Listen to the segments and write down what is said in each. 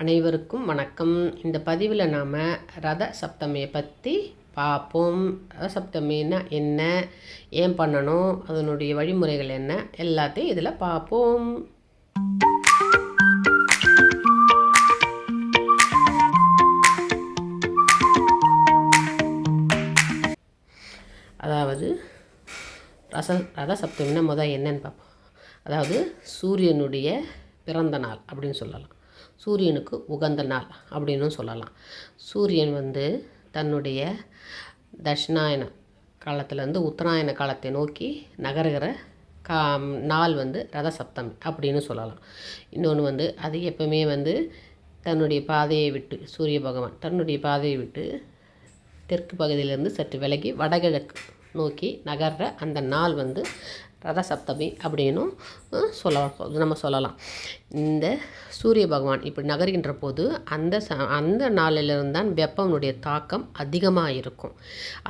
அனைவருக்கும் வணக்கம். இந்த பதிவில் நாம் ரத சப்தமியை பற்றி பார்ப்போம் ரத சப்தமின்னா என்ன? ஏன் பண்ணணும்? அதனுடைய வழிமுறைகள் என்ன? எல்லாத்தையும் இதில் பார்ப்போம் அதாவது ரச ரத சப்தமின்னா முதல் என்னன்னு பார்ப்போம் அதாவது சூரியனுடைய பிறந்த நாள் அப்படின்னு சொல்லலாம். சூரியனுக்கு உகந்த நாள் அப்படின்னும் சொல்லலாம். சூரியன் வந்து தன்னுடைய தட்சிணாயன காலத்துலேருந்து உத்தராயண காலத்தை நோக்கி நகருகிற கா நாள் வந்து ரத சப்தமி அப்படின்னு சொல்லலாம். இன்னொன்று வந்து அது எப்பவுமே வந்து தன்னுடைய பாதையை விட்டு சூரிய பகவான் தன்னுடைய பாதையை விட்டு தெற்கு பகுதியிலேருந்து சற்று விலகி வடகிழக்கு நோக்கி நகர்ற அந்த நாள் வந்து ரத சப்தமி அப்படின்னும் சொல்லலாம். நம்ம சொல்லலாம். இந்த சூரிய பகவான் இப்படி நகர்கின்ற போது அந்த ச அந்த நாளிலிருந்து தான் வெப்பனுடைய தாக்கம் அதிகமாக இருக்கும்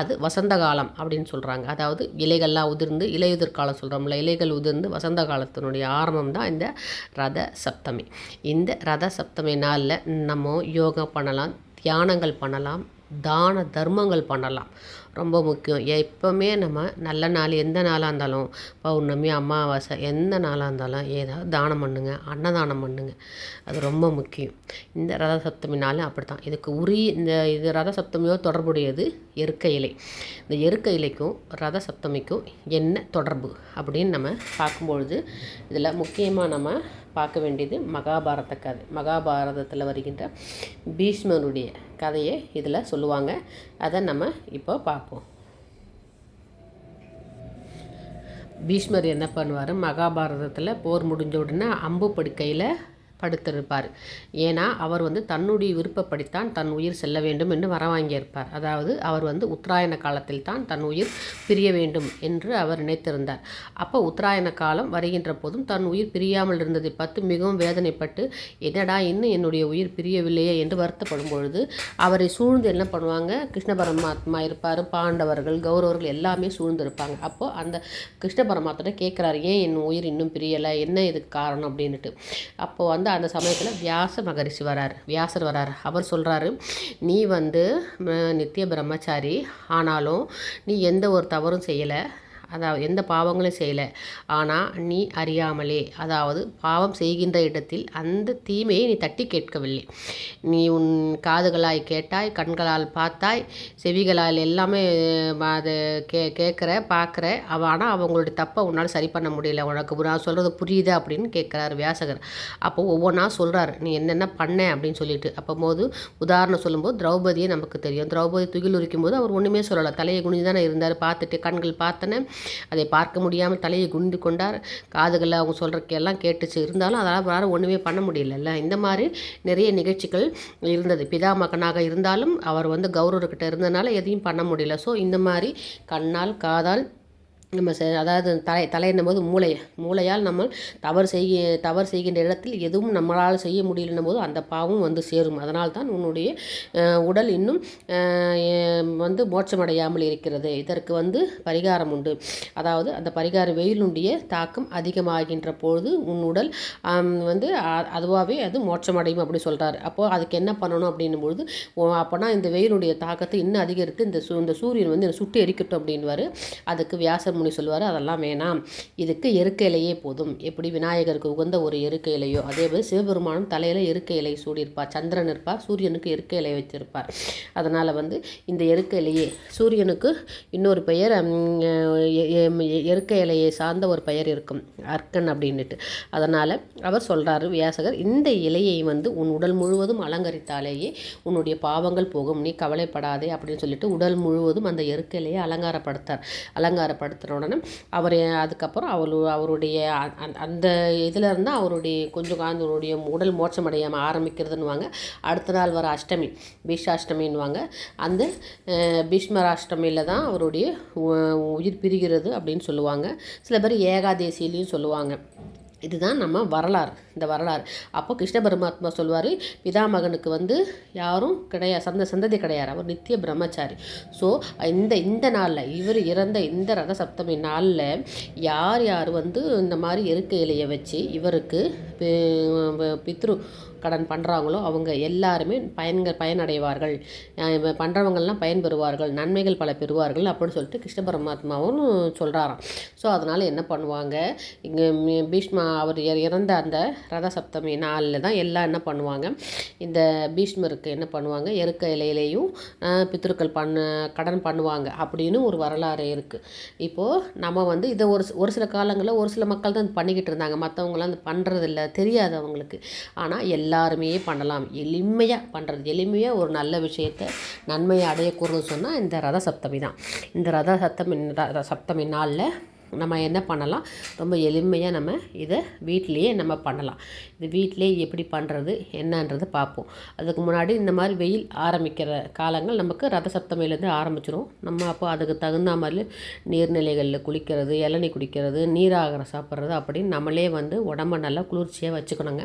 அது வசந்த காலம் அப்படின்னு சொல்கிறாங்க அதாவது இலைகள்லாம் உதிர்ந்து இலையுதிர் காலம் சொல்கிறோம்ல இலைகள் உதிர்ந்து வசந்த காலத்தினுடைய ஆரம்பம் தான் இந்த ரத சப்தமி இந்த ரத சப்தமி நாளில் நம்ம யோகா பண்ணலாம் தியானங்கள் பண்ணலாம் தான தர்மங்கள் பண்ணலாம். ரொம்ப முக்கியம். எப்போவுமே நம்ம நல்ல நாள் எந்த நாளாக இருந்தாலும் பௌர்ணமி அமாவாசை எந்த நாளாக இருந்தாலும் ஏதாவது தானம் பண்ணுங்க அன்னதானம் பண்ணுங்க. அது ரொம்ப முக்கியம். இந்த ரத சப்தமினாலும் அப்படி தான் இதுக்கு உரிய இந்த இது ரத சப்தமியோ தொடர்புடையது எருக்க இலை. இந்த எருக்க இலைக்கும் ரத சப்தமிக்கும் என்ன தொடர்பு அப்படின்னு நம்ம பார்க்கும்பொழுது இதில் முக்கியமாக நம்ம பார்க்க வேண்டியது மகாபாரத கதை. மகாபாரதத்தில் வருகின்ற பீஷ்மனுடைய கதையை இதில் சொல்லுவாங்க. அதை நம்ம இப்போ பார்ப்போம். பீஷ்மர் என்ன பண்ணுவார்? மகாபாரதத்தில் போர் முடிஞ்ச உடனே அம்பு படுக்கையில் படுத்திருப்பார். ஏன்னா அவர் வந்து தன்னுடைய விருப்பப்படித்தான் தன் உயிர் செல்ல வேண்டும் என்று வரவாங்கியிருப்பார் அதாவது அவர் வந்து உத்தராயண காலத்தில் தான் தன் உயிர் பிரிய வேண்டும் என்று அவர் நினைத்திருந்தார். அப்போ உத்தராயண காலம் வருகின்ற போதும் தன் உயிர் பிரியாமல் இருந்ததை. பார்த்து மிகவும் வேதனைப்பட்டு என்னடா இன்னும் என்னுடைய உயிர் பிரியவில்லையே? என்று வருத்தப்படும் பொழுது அவரை சூழ்ந்து என்ன பண்ணுவாங்க? கிருஷ்ண பரமாத்மா இருப்பார் பாண்டவர்கள் கௌரவர்கள் எல்லாமே சூழ்ந்து இருப்பாங்க அப்போது அந்த கிருஷ்ண பரமாத்மா கேட்குறாரு ஏன் என் உயிர் இன்னும் பிரியலை? என்ன இதுக்கு காரணம்? அப்படின்ட்டு அப்போது வந்து அந்த சமயத்தில் வியாச மகரிஷி வரார். வியாசர் வரார். அவர் சொல்கிறாரு நீ வந்து நித்திய பிரம்மச்சாரி. ஆனாலும் நீ எந்த ஒரு தவறும் செய்யலை. அதாவது எந்த பாவங்களும் செய்யலை. ஆனால் நீ அறியாமலே அதாவது பாவம் செய்கின்ற இடத்தில் அந்த தீமையை நீ தட்டி கேட்கவில்லை. நீ உன் காதுகளாய் கேட்டாய் கண்களால் பார்த்தாய் செவிகளால் எல்லாமே அது அதை கே கேட்குற பார்க்குற. அவ ஆனால் அவங்களுடைய தப்பை உன்னால் சரி பண்ண முடியல. உனக்கு நான் சொல்கிறது புரியுதா அப்படின்னு கேட்குறாரு வியாசகர். அப்போ ஒவ்வொன்றா சொல்கிறாரு நீ என்னென்ன பண்ண? அப்படின்னு சொல்லிட்டு. அப்போ போது உதாரணம் சொல்லும்போது திரௌபதியை நமக்கு தெரியும். திரௌபதி துகில் உரிக்கும் போது அவர் ஒன்றுமே சொல்லலை. தலையை குனிஞ்சு தானே இருந்தார் பார்த்துட்டு கண்கள் பார்த்தன அதை பார்க்க முடியாமல் தலையை குண்டு கொண்டார். காதுகளில் அவங்க சொல்கிறக்கு எல்லாம் கேட்டுச்சு. இருந்தாலும் அதனால் அவரால் ஒன்றுமே பண்ண முடியலல்ல. இந்த மாதிரி நிறைய நிகழ்ச்சிகள் இருந்தது. பிதா மகனாக இருந்தாலும் அவர் வந்து கௌரவர்கிட்ட இருந்தனால எதையும் பண்ண முடியல. ஸோ இந்த மாதிரி கண்ணால் காதால் நம்ம செ அதாவது தலை தலையிடும் போது மூளை மூளையால் நம்ம தவறு செய்ய தவறு செய்கின்ற இடத்தில் எதுவும் நம்மளால் செய்ய முடியலன்னும் போது அந்த பாவம் வந்து சேரும். அதனால் தான் உன்னுடைய உடல் இன்னும் வந்து மோட்சமடையாமல் இருக்கிறது. இதற்கு வந்து பரிகாரம் உண்டு. அதாவது அந்த பரிகார வெயிலுடைய தாக்கம் அதிகமாகின்ற பொழுது உன் உடல் வந்து அதுவாகவே அது மோட்சமடையும் அப்படி சொல்கிறாரு அப்போது அதுக்கு என்ன பண்ணணும் அப்படின்னும் பொழுது ஓ, அப்போனா இந்த வெயிலுடைய தாக்கத்தை இன்னும் அதிகரித்து இந்த சூ இந்த சூரியன் வந்து என்னை சுட்டு எரிக்கட்டும் அப்படின்வாரு அதுக்கு வியாசம் முனி சொல்லுவார் அதெல்லாம் வேணாம். இதுக்கு எருக்க இலையே போதும். எப்படி விநாயகருக்கு உகந்த ஒரு எருக்க இலையோ அதே போது சிவபெருமானும் தலையில் எருக்க இலை சூடியிருப்பார். சந்திரன் இருப்பார் சூரியனுக்கு எருக்க இலை வச்சிருப்பார். அதனால் வந்து இந்த எருக்க இலையே சூரியனுக்கு இன்னொரு பெயர் எருக்க இலையை சார்ந்த ஒரு பெயர் இருக்கும் அர்க்கன் அப்படின்னுட்டு. அதனால் அவர் சொல்கிறாரு வியாசகர் இந்த இலையை வந்து உன் உடல் முழுவதும் அலங்கரித்தாலேயே உன்னுடைய பாவங்கள் போகும். நீ கவலைப்படாதே அப்படின்னு சொல்லிட்டு உடல் முழுவதும் அந்த எருக்க இலையை அலங்காரப்படுத்தார். அலங்காரப்படுத்துகிற உடனே அவர் அதுக்கப்புறம் அவரு அவருடைய அந்த- அந்த இதில் இருந்தால் அவருடைய கொஞ்சம் அவருடைய உடல் மோட்சமடையாமல் ஆரம்பிக்கிறதுன்னுவாங்க. அடுத்த நாள் வர அஷ்டமி பீஷாஷ்டமின்னுவாங்க அந்த பீஷ்மராஷ்டமியில் தான் அவருடைய உ- உயிர் பிரிகிறது அப்படின்னு சொல்லுவாங்க. சில பேர் ஏகாதேசியிலையும் சொல்லுவாங்க. இதுதான் நம்ம வரலாறு இந்த வரலாறு. அப்போ கிருஷ்ண பரமாத்மா சொல்வார் பிதாமகனுக்கு வந்து யாரும் கிடையாது சந்த சந்ததி கிடையாது. அவர் நித்திய பிரம்மச்சாரி. ஸோ இந்த இந்த நாளில் இவர் இறந்த இந்த ரத சப்தமி நாளில் யார் யார் வந்து இந்த மாதிரி இருக்கை இலையை வச்சு இவருக்கு பித்ரு கடன் பண்ணுறாங்களோ அவங்க எல்லாருமே பயன்கள் பயனடைவார்கள். பண்ணுறவங்கள்லாம் பயன் பெறுவார்கள். நன்மைகள் பல பெறுவார்கள் அப்படின்னு சொல்லிட்டு கிருஷ்ண பரமாத்மாவும் சொல்கிறாராம் ஸோ அதனால் என்ன பண்ணுவாங்க? இங்கே பீஷ்மா அவர் இறந்த அந்த ரத சப்தமி நாளில் தான் எல்லாம் என்ன பண்ணுவாங்க? இந்த பீஷ்மருக்கு என்ன பண்ணுவாங்க? எருக்க இலையிலையும் பித்திருக்கள் பித்ருக்கள் பண்ண கடன் பண்ணுவாங்க அப்படின்னு ஒரு வரலாறு இருக்குது இப்போது நம்ம வந்து இதை ஒரு ஒரு சில காலங்களில் ஒரு சில மக்கள் தான் பண்ணிக்கிட்டு இருந்தாங்க. மற்றவங்களாம் அது பண்ணுறதில்ல தெரியாது அவங்களுக்கு. ஆனால் எல்லாருமே பண்ணலாம். எளிமையாக பண்ணுறது எளிமையாக ஒரு நல்ல விஷயத்தை நன்மையை அடையக்கூடாதுன்னு சொன்னால் இந்த ரத சப்தமி தான். இந்த ரத சப்தமி ரத சப்தமி நாளில் நம்ம என்ன பண்ணலாம்? ரொம்ப எளிமையாக நம்ம இதை வீட்டிலையே நம்ம பண்ணலாம். இது வீட்டிலே எப்படி பண்ணுறது என்னன்றது பார்ப்போம். அதுக்கு முன்னாடி இந்த மாதிரி வெயில் ஆரம்பிக்கிற காலங்கள் நமக்கு ரத சப்தமிலேருந்து ஆரம்பிச்சிரும். நம்ம அப்போ அதுக்கு தகுந்த மாதிரி நீர்நிலைகளில் குளிக்கிறது இளநீ குடிக்கிறது நீராகாரம் சாப்பிட்றது அப்படின்னு நம்மளே வந்து உடம்ப நல்லா குளிர்ச்சியாக வச்சுக்கணுங்க.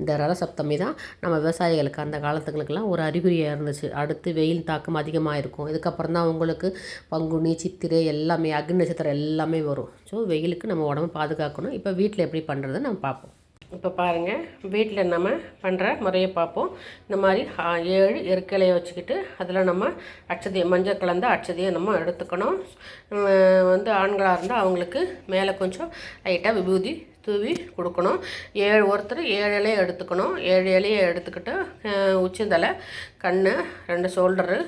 இந்த ரத சப்தமி தான் நம்ம விவசாயிகளுக்கு அந்த காலத்துகளுக்கெல்லாம் ஒரு அறிகுறியாக இருந்துச்சு. அடுத்து வெயில் தாக்கம் அதிகமாக இருக்கும் இதுக்கப்புறம் தான் உங்களுக்கு பங்குனி சித்திரை எல்லாமே அக்னி நட்சத்திரம் எல்லாமே வரும். ஸோ வெயிலுக்கு நம்ம உடம்பு பாதுகாக்கணும். இப்போ வீட்டில் எப்படி பண்ணுறதை நம்ம பார்ப்போம். இப்போ பாருங்கள் வீட்டில் நம்ம பண்ணுற முறையை பார்ப்போம். இந்த மாதிரி ஏழு எருக்கலையை வச்சுக்கிட்டு அதில் நம்ம அட்சதையை மஞ்சள் கலந்த அட்சதையை நம்ம எடுத்துக்கணும். வந்து ஆண்களாக இருந்தால் அவங்களுக்கு மேலே கொஞ்சம் லைட்டாக விபூதி தூவி கொடுக்கணும். ஏழு ஒருத்தர் ஏழு இலையை எடுத்துக்கணும். ஏழு இலையை எடுத்துக்கிட்டு உச்சந்தலை கண் ரெண்டு ஷோல்டரு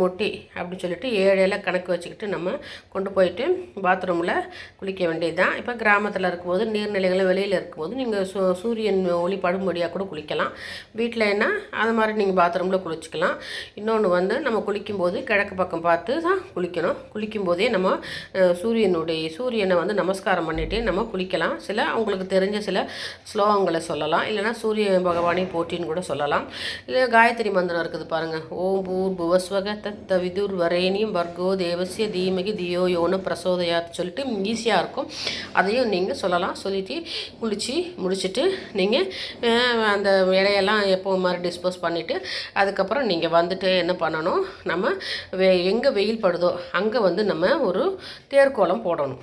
முட்டி அப்படின்னு சொல்லிட்டு ஏழு கணக்கு வச்சுக்கிட்டு நம்ம கொண்டு போயிட்டு பாத்ரூமில் குளிக்க வேண்டியது தான் இப்போ கிராமத்தில் இருக்கும்போது நீர்நிலைகளும் வெளியில் இருக்கும்போது நீங்கள் சூ சூரியன் ஒளி படும்படியாக கூட குளிக்கலாம். வீட்டில் என்ன அது மாதிரி நீங்கள் பாத்ரூமில் குளிச்சுக்கலாம். இன்னொன்று வந்து நம்ம குளிக்கும்போது கிழக்கு பக்கம் பார்த்து தான் குளிக்கணும். குளிக்கும்போதே நம்ம சூரியனுடைய சூரியனை வந்து நமஸ்காரம் பண்ணிகிட்டே நம்ம குளிக்கலாம். சில அவங்களுக்கு தெரிஞ்ச சில ஸ்லோகங்களை சொல்லலாம். இல்லைன்னா சூரிய பகவானை போட்டின்னு கூட சொல்லலாம். இல்லை காயத்ரி மந்திரம் இருக்குது பாருங்கள் ஓம் பூர் புவஸ்வக தத்த விதுர் வரேனியம் வர்கோ தேவசிய தீமகி தியோ யோன பிரசோதயாத்து சொல்லிட்டு ஈஸியாக இருக்கும். அதையும் நீங்கள் சொல்லலாம். சொல்லிட்டு குளித்து முடிச்சுட்டு நீங்கள் அந்த இலையெல்லாம் எப்போ மாதிரி டிஸ்போஸ் பண்ணிவிட்டு அதுக்கப்புறம் நீங்கள் வந்துட்டு என்ன பண்ணணும்? நம்ம வெ எங்கே வெயில் படுதோ அங்கே வந்து நம்ம ஒரு தேர்கோலம் போடணும்.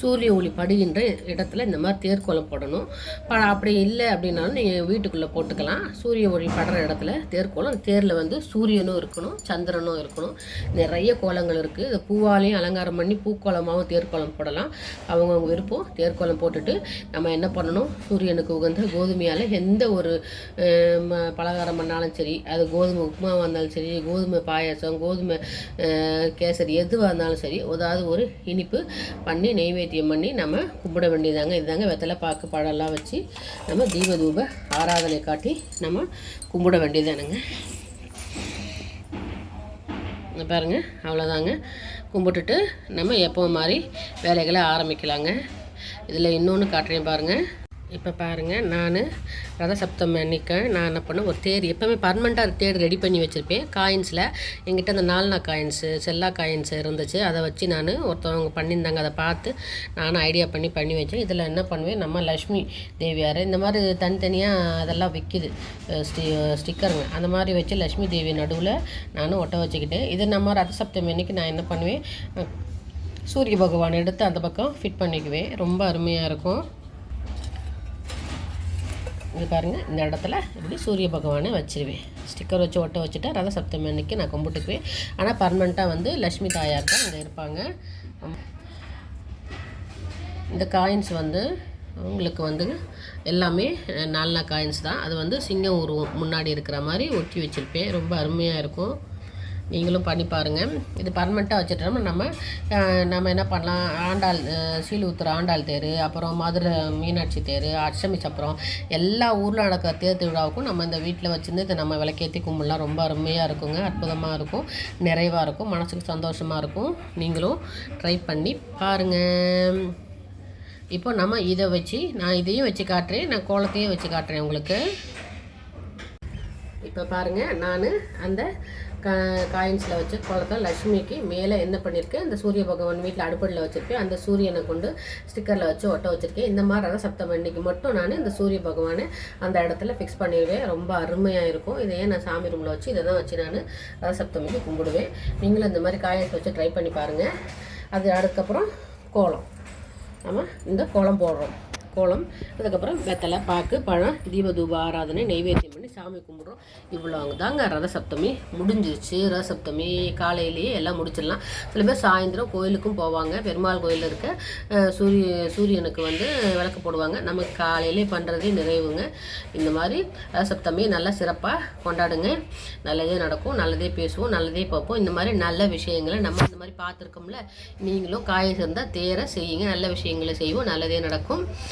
சூரிய ஒளி படுகின்ற இடத்துல இந்த மாதிரி தேர்க்கோலம் போடணும். ப அப்படி இல்லை அப்படின்னாலும் நீங்கள் வீட்டுக்குள்ளே போட்டுக்கலாம். சூரிய ஒளி படுற இடத்துல தேர்க்கோலம் தேரில் வந்து சூரியனும் இருக்கணும் சந்திரனும் இருக்கணும். நிறைய கோலங்கள் இருக்குது இந்த பூவாலையும் அலங்காரம் பண்ணி பூக்கோலமாகவும் தேர்க்கோலம் போடலாம். அவங்கவுங்க விருப்பம். தேர்க்கோலம் போட்டுட்டு நம்ம என்ன பண்ணணும்? சூரியனுக்கு உகந்த கோதுமையால் எந்த ஒரு பலகாரம் பண்ணாலும் சரி அது கோதுமை உப்புமாவாக இருந்தாலும் சரி கோதுமை பாயாசம் கோதுமை கேசரி எதுவாக இருந்தாலும் சரி ஏதாவது ஒரு இனிப்பு பண்ணி நைவேத்தியம் பண்ணி நம்ம கும்பிட வேண்டியதாங்க. இதுதாங்க வெத்தலை பாக்கு பாடெல்லாம் வச்சு நம்ம தீப தூப ஆராதனை காட்டி நம்ம கும்பிட வேண்டியதானுங்க. இங்க பாருங்க அவ்வளோதாங்க கும்பிட்டுட்டு நம்ம எப்போ மாதிரி வேலைகளை ஆரம்பிக்கலாங்க. இதில் இன்னொன்று காட்டுறேன் பாருங்கள் இப்போ பாருங்கள் நான் ரத சப்தமி நான் என்ன பண்ணேன் ஒரு தேர் எப்போவுமே பர்மனெண்ட்டாக தேர் ரெடி பண்ணி வச்சுருப்பேன். காயின்ஸில் எங்கிட்ட அந்த நால்னா காயின்ஸு செல்லா காயின்ஸ் இருந்துச்சு. அதை வச்சு நான் ஒருத்தவங்க பண்ணியிருந்தாங்க. அதை பார்த்து நானும் ஐடியா பண்ணி பண்ணி வச்சேன். இதில் என்ன பண்ணுவேன் நம்ம லக்ஷ்மி தேவியார் இந்த மாதிரி தனித்தனியாக அதெல்லாம் விற்கிது ஸ்டி ஸ்டிக்கருங்க அந்த மாதிரி வச்சு லக்ஷ்மி தேவி நடுவில் நானும் ஒட்ட வச்சுக்கிட்டேன். இது நம்ம ரத சப்தமி அன்னைக்கு நான் என்ன பண்ணுவேன் சூரிய பகவான் எடுத்து அந்த பக்கம் ஃபிட் பண்ணிக்குவேன். ரொம்ப அருமையாக இருக்கும். இது பாருங்கள் இந்த இடத்துல இப்படி சூரிய பகவானை வச்சிருவேன். ஸ்டிக்கர் வச்சு ஒட்ட வச்சுட்டா ரத சப்தமி அன்னைக்கு நான் கும்பிட்டுக்குவேன். ஆனால் பர்மனெண்ட்டாக வந்து லக்ஷ்மி தாயார் தான் அங்கே இருப்பாங்க. இந்த காயின்ஸ் வந்து உங்களுக்கு வந்து எல்லாமே நாலு காயின்ஸ் தான். அது வந்து சிங்கம் உருவம் முன்னாடி இருக்கிற மாதிரி ஒட்டி வச்சுருப்பேன். ரொம்ப அருமையாக இருக்கும். நீங்களும் பண்ணி பாருங்கள் இது பர்மனெண்ட்டாக வச்சுட்டோம்னா நம்ம நம்ம என்ன பண்ணலாம்? ஆண்டாள் அஹ், ஆண்டாள் தேர் அப்புறம் மதுரை மீனாட்சி தேர் அஷ்டமி சப்பரம் எல்லா ஊரில் நடக்கிற தேர் திருவிழாவுக்கும் நம்ம இந்த வீட்டில் வச்சுருந்து இதை நம்ம விளக்கேற்றி கும்பிடலாம். ரொம்ப அருமையாக இருக்குங்க. அற்புதமாக இருக்கும். நிறைவாக இருக்கும். மனசுக்கு சந்தோஷமாக இருக்கும். நீங்களும் ட்ரை பண்ணி பாருங்கள் இப்போ நம்ம இதை வச்சு நான் இதையும் வச்சு காட்டுறேன். நான் கோலத்தையும் வச்சு காட்டுறேன் உங்களுக்கு. இப்போ பாருங்கள் நான் அந்த கா காயின்ஸில் வச்சு கோலத்தை லக்ஷ்மிக்கு மேலே என்ன பண்ணியிருக்கேன் அந்த சூரிய பகவான் வீட்டில் அடுப்படியில் வச்சுருக்கேன். அந்த சூரியனை கொண்டு ஸ்டிக்கரில் வச்சு ஒட்ட வச்சுருக்கேன். இந்த மாதிரி ரத சப்தமி அன்னைக்கு மட்டும் நான் இந்த சூரிய பகவானை அந்த இடத்துல ஃபிக்ஸ் பண்ணிடுவேன். ரொம்ப அருமையாக இருக்கும். இதை ஏன் நான் சாமி ரூமில் வச்சு இதை தான் வச்சு நான் ரத சப்தமிக்கு கும்பிடுவேன். நீங்களும் இந்த மாதிரி காயின்ஸ் வச்சு ட்ரை பண்ணி பாருங்கள் அது அதுக்கப்புறம் கோலம். நம்ம இந்த கோலம் போடுறோம். கோலம் அதுக்கப்புறம் வெத்தலை பாக்கு பழம் தீப தூப ஆராதனை நெய்வேத்தியம் பண்ணி சாமி கும்பிட்றோம். இவ்வளோ தாங்க ரத சப்தமி முடிஞ்சிருச்சு ரதசப்தமி. காலையிலேயே எல்லாம் முடிச்சிடலாம். சில பேர் சாயந்தரம் கோயிலுக்கும் போவாங்க. பெருமாள் கோயிலில் இருக்க சூரிய சூரியனுக்கு வந்து விளக்கு போடுவாங்க. நமக்கு காலையிலே பண்ணுறதே நிறைவுங்க. இந்த மாதிரி ரதசப்தமி நல்லா சிறப்பாக கொண்டாடுங்க. நல்லதே நடக்கும் நல்லதே பேசுவோம் நல்லதே பார்ப்போம். இந்த மாதிரி நல்ல விஷயங்களை நம்ம இந்த மாதிரி பார்த்துருக்கோம்ல நீங்களும் காய சேர்ந்தால் தேர செய்யுங்க. நல்ல விஷயங்களை செய்வோம் நல்லதே நடக்கும்.